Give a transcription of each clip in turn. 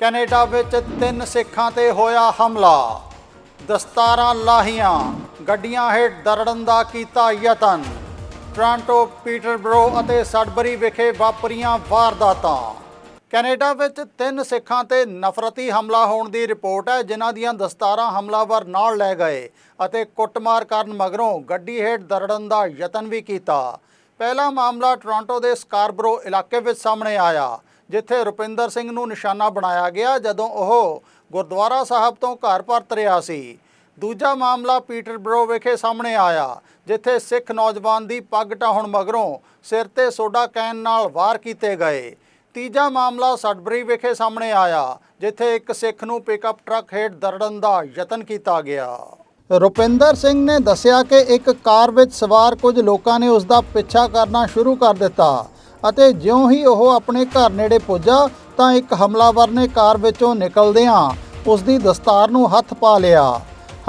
Canada ਵਿੱਚ ਤਿੰਨ ਸਿੱਖਾਂ ਤੇ ਹੋਇਆ ਹਮਲਾ। ਦਸਤਾਰਾਂ ਲਾਹੀਆਂ, ਗੱਡੀਆਂ ਹੇਠ ਦਰੜਨ ਦਾ ਕੀਤਾ ਯਤਨ। ਟ੍ਰਾਂਟੋ, ਪੀਟਰਬਰੋ ਅਤੇ ਸਡਬਰੀ ਵਿਖੇ ਵਾਪਰੀਆਂ ਵਾਰਦਾਤਾਂ। ਕੈਨੇਡਾ ਵਿੱਚ ਤਿੰਨ ਸਿੱਖਾਂ ਤੇ ਨਫ਼ਰਤੀ ਹਮਲਾ ਹੋਣ ਦੀ ਰਿਪੋਰਟ ਹੈ, ਜਿਨ੍ਹਾਂ ਦੀਆਂ ਦਸਤਾਰਾਂ ਹਮਲਾਵਰ ਨਾਲ ਲੈ ਗਏ ਅਤੇ ਕੁੱਟਮਾਰ ਕਰਨ ਮਗਰੋਂ ਗੱਡੀ ਹੇਠ ਦਰੜਨ ਦਾ ਯਤਨ ਵੀ ਕੀਤਾ। ਪਹਿਲਾ ਮਾਮਲਾ ਟੋਰਾਂਟੋ ਦੇ ਸਕਾਰਬਰੋ ਇਲਾਕੇ ਵਿੱਚ ਸਾਹਮਣੇ ਆਇਆ। ਜਿੱਥੇ ਰੁਪਿੰਦਰ ਸਿੰਘ ਨੂੰ ਨਿਸ਼ਾਨਾ ਬਣਾਇਆ ਗਿਆ ਜਦੋਂ ਉਹ ਗੁਰਦੁਆਰਾ ਸਾਹਿਬ ਤੋਂ ਘਰ ਪਰਤ ਰਿਹਾ ਸੀ। ਦੂਜਾ ਮਾਮਲਾ ਪੀਟਰਬਰੋ ਵਿਖੇ ਸਾਹਮਣੇ ਆਇਆ, ਜਿੱਥੇ ਸਿੱਖ ਨੌਜਵਾਨ ਦੀ ਪੱਗ ਢਾਹੁਣ ਮਗਰੋਂ ਸਿਰ ਤੇ ਸੋਡਾ ਕੈਨ ਨਾਲ ਵਾਰ ਕੀਤੇ ਗਏ। ਤੀਜਾ ਮਾਮਲਾ ਸਡਬਰੀ ਵਿਖੇ ਸਾਹਮਣੇ ਆਇਆ, ਜਿੱਥੇ ਇੱਕ ਸਿੱਖ ਨੂੰ ਪਿਕਅਪ ਟਰੱਕ ਹੇਠ ਦਰੜਨ ਦਾ ਯਤਨ ਕੀਤਾ ਗਿਆ। ਰੁਪਿੰਦਰ ਸਿੰਘ ਨੇ ਦੱਸਿਆ ਕਿ ਇੱਕ ਕਾਰ ਵਿੱਚ ਸਵਾਰ ਕੁਝ ਲੋਕਾਂ ਨੇ ਉਸ ਦਾ ਪਿੱਛਾ ਕਰਨਾ ਸ਼ੁਰੂ ਕਰ ਦਿੱਤਾ। ਅਤੇ ਜਿਉਂ ਹੀ ਉਹ ਆਪਣੇ ਘਰ ਨੇੜੇ ਪੁੱਜਾ ਤਾਂ ਇੱਕ ਹਮਲਾਵਰ ਨੇ ਕਾਰ ਵਿੱਚੋਂ ਨਿਕਲਦਿਆਂ ਉਸ ਦੀ ਦਸਤਾਰ ਨੂੰ ਹੱਥ ਪਾ ਲਿਆ।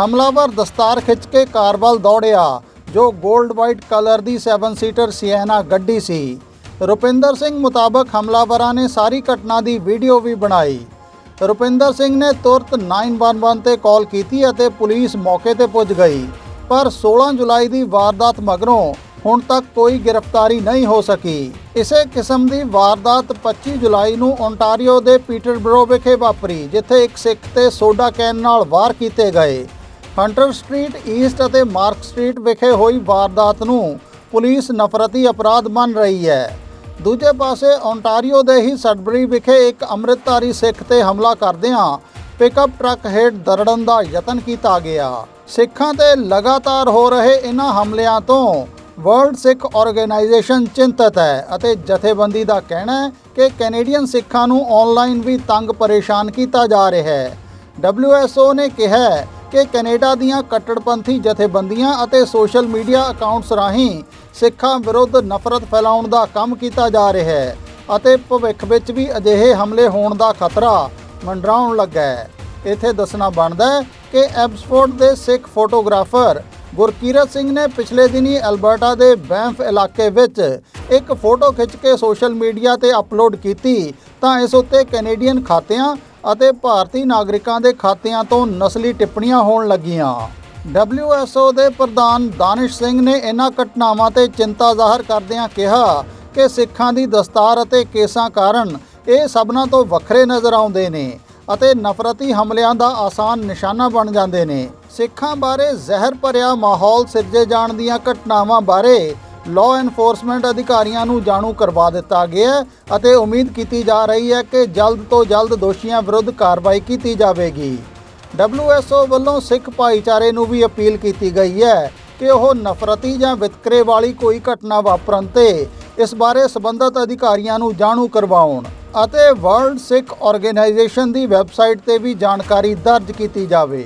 ਹਮਲਾਵਰ ਦਸਤਾਰ ਖਿੱਚ ਕੇ ਕਾਰ ਵੱਲ ਦੌੜਿਆ, ਜੋ 골ਡ ਵਾਈਟ ਕਲਰ ਦੀ 7 ਸੀਟਰ ਸਿਐਨਾ ਗੱਡੀ ਸੀ। ਰੁਪਿੰਦਰ ਸਿੰਘ ਮੁਤਾਬਕ ਹਮਲਾਵਰਾਂ ਨੇ ਸਾਰੀ ਘਟਨਾ ਦੀ ਵੀਡੀਓ ਵੀ ਬਣਾਈ। ਰੁਪਿੰਦਰ ਸਿੰਘ ਨੇ ਤੁਰਤ 911 ਤੇ ਕਾਲ ਕੀਤੀ ਅਤੇ ਪੁਲਿਸ ਮੌਕੇ ਤੇ ਪੁੱਜ ਗਈ। ਪਰ 16 ਜੁਲਾਈ ਦੀ ਵਾਰਦਾਤ ਮਗਰੋਂ ਹੁਣ ਤੱਕ ਕੋਈ ਗ੍ਰਿਫਤਾਰੀ ਨਹੀਂ ਹੋ ਸਕੀ। ਇਸੇ ਕਿਸਮ ਦੀ ਵਾਰਦਾਤ 25 ਜੁਲਾਈ ਨੂੰ ਓਨਟਾਰੀਓ ਦੇ ਪੀਟਰਬਰੋ ਵਿਖੇ ਵਾਪਰੀ, ਜਿੱਥੇ ਇੱਕ ਸਿੱਖ ਤੇ ਸੋਡਾ ਕੈਨ ਨਾਲ ਵਾਰ ਕੀਤੇ ਗਏ। ਹੰਟਰ ਸਟਰੀਟ ਈਸਟ ਅਤੇ ਮਾਰਕ ਸਟਰੀਟ ਵਿਖੇ ਹੋਈ ਵਾਰਦਾਤ ਨੂੰ ਪੁਲਿਸ ਨਫ਼ਰਤੀ ਅਪਰਾਧ ਮੰਨ ਰਹੀ ਹੈ। ਦੂਜੇ ਪਾਸੇ ਓਨਟਾਰੀਓ ਦੇ ਹੀ ਸਡਬਰੀ ਵਿਖੇ ਇੱਕ ਅੰਮ੍ਰਿਤਧਾਰੀ ਸਿੱਖ ਤੇ ਹਮਲਾ ਕਰਦਿਆਂ ਪਿਕਅਪ ਟਰੱਕ ਹੇਠ ਦਰੜਨ ਦਾ ਯਤਨ ਕੀਤਾ ਗਿਆ। ਸਿੱਖਾਂ ਤੇ ਲਗਾਤਾਰ ਹੋ ਰਹੇ ਇਹਨਾਂ ਹਮਲਿਆਂ ਤੋਂ ਵਰਲਡ ਸਿੱਖ ਆਰਗੇਨਾਈਜੇਸ਼ਨ ਚਿੰਤਤ ਹੈ ਅਤੇ ਜਥੇਬੰਦੀ ਦਾ ਕਹਿਣਾ ਹੈ ਕਿ ਕੈਨੇਡੀਅਨ ਸਿੱਖਾਂ ਨੂੰ ਆਨਲਾਈਨ ਵੀ ਤੰਗ ਪਰੇਸ਼ਾਨ ਕੀਤਾ ਜਾ ਰਿਹਾ ਹੈ। WHO ਨੇ ਕਿਹਾ ਹੈ ਕਿ ਕੈਨੇਡਾ ਦੀਆਂ ਕੱਟੜਪੰਥੀ ਜਥੇਬੰਦੀਆਂ ਅਤੇ ਸੋਸ਼ਲ ਮੀਡੀਆ ਅਕਾਊਂਟਸ ਰਾਹੀਂ ਸਿੱਖਾਂ ਵਿਰੁੱਧ ਨਫ਼ਰਤ ਫੈਲਾਉਣ ਦਾ ਕੰਮ ਕੀਤਾ ਜਾ ਰਿਹਾ ਹੈ ਅਤੇ ਭਵਿੱਖ ਵਿੱਚ ਵੀ ਅਜਿਹੇ ਹਮਲੇ ਹੋਣ ਦਾ ਖਤਰਾ ਮੰਡਰਾਉਣ ਲੱਗਾ ਹੈ। ਇੱਥੇ ਦੱਸਣਾ ਬਣਦਾ ਹੈ ਕਿ ਐਬਸਫੋਰਡ ਦੇ ਸਿੱਖ ਫੋਟੋਗ੍ਰਾਫਰ ਗੁਰਕੀਰਤ ਸਿੰਘ ਨੇ ਪਿਛਲੇ ਦਿਨੀ ਅਲਬਰਟਾ ਦੇ ਬੈਂਫ ਇਲਾਕੇ ਵਿੱਚ ਇੱਕ ਫੋਟੋ ਖਿੱਚ ਕੇ ਸੋਸ਼ਲ ਮੀਡੀਆ ਤੇ ਅਪਲੋਡ ਕੀਤੀ, ਤਾਂ ਇਸ ਉੱਤੇ ਕੈਨੇਡੀਅਨ ਖਾਤਿਆਂ ਅਤੇ ਭਾਰਤੀ ਨਾਗਰਿਕਾਂ ਦੇ ਖਾਤਿਆਂ ਤੋਂ ਨਸਲੀ ਟਿੱਪਣੀਆਂ ਹੋਣ ਲੱਗੀਆਂ। WHO ਦੇ ਪ੍ਰਧਾਨ ਦਾਨਿਸ਼ ਸਿੰਘ ਨੇ ਇਹਨਾਂ ਘਟਨਾਵਾਂ ਤੇ ਚਿੰਤਾ ਜ਼ਾਹਰ ਕਰਦਿਆਂ ਕਿਹਾ ਕਿ ਸਿੱਖਾਂ ਦੀ ਦਸਤਾਰ ਅਤੇ ਕੇਸਾਂ ਕਾਰਨ ਇਹ ਸਭਨਾਂ ਤੋਂ ਵੱਖਰੇ ਨਜ਼ਰ ਆਉਂਦੇ ਨੇ ਅਤੇ ਨਫ਼ਰਤੀ ਹਮਲਿਆਂ ਦਾ ਆਸਾਨ ਨਿਸ਼ਾਨਾ ਬਣ ਜਾਂਦੇ ਨੇ। ਸਿੱਖਾਂ ਬਾਰੇ ਜ਼ਹਿਰ ਭਰਿਆ ਮਾਹੌਲ ਸਿਰਜੇ ਜਾਣ ਦੀਆਂ ਘਟਨਾਵਾਂ ਬਾਰੇ ਲਾਅ ਐਨਫੋਰਸਮੈਂਟ ਅਧਿਕਾਰੀਆਂ ਨੂੰ ਜਾਣੂ ਕਰਵਾ ਦਿੱਤਾ ਗਿਆ ਅਤੇ ਉਮੀਦ ਕੀਤੀ ਜਾ ਰਹੀ ਹੈ ਕਿ ਜਲਦ ਤੋਂ ਜਲਦ ਦੋਸ਼ੀਆਂ ਵਿਰੁੱਧ ਕਾਰਵਾਈ ਕੀਤੀ ਜਾਵੇਗੀ। WHO ਵੱਲੋਂ ਸਿੱਖ ਭਾਈਚਾਰੇ ਨੂੰ ਵੀ ਅਪੀਲ ਕੀਤੀ ਗਈ ਹੈ ਕਿ ਉਹ ਨਫ਼ਰਤੀ ਜਾਂ ਵਿਤਕਰੇ ਵਾਲੀ ਕੋਈ ਘਟਨਾ ਵਾਪਰਨ ਤੇ ਇਸ ਬਾਰੇ ਸਬੰਧਤ ਅਧਿਕਾਰੀਆਂ ਨੂੰ ਜਾਣੂ ਕਰਵਾਉਣ ਅਤੇ ਵਰਲਡ ਸਿੱਖ ਆਰਗੇਨਾਈਜੇਸ਼ਨ ਦੀ ਵੈਬਸਾਈਟ ਤੇ ਵੀ ਜਾਣਕਾਰੀ ਦਰਜ ਕੀਤੀ ਜਾਵੇ।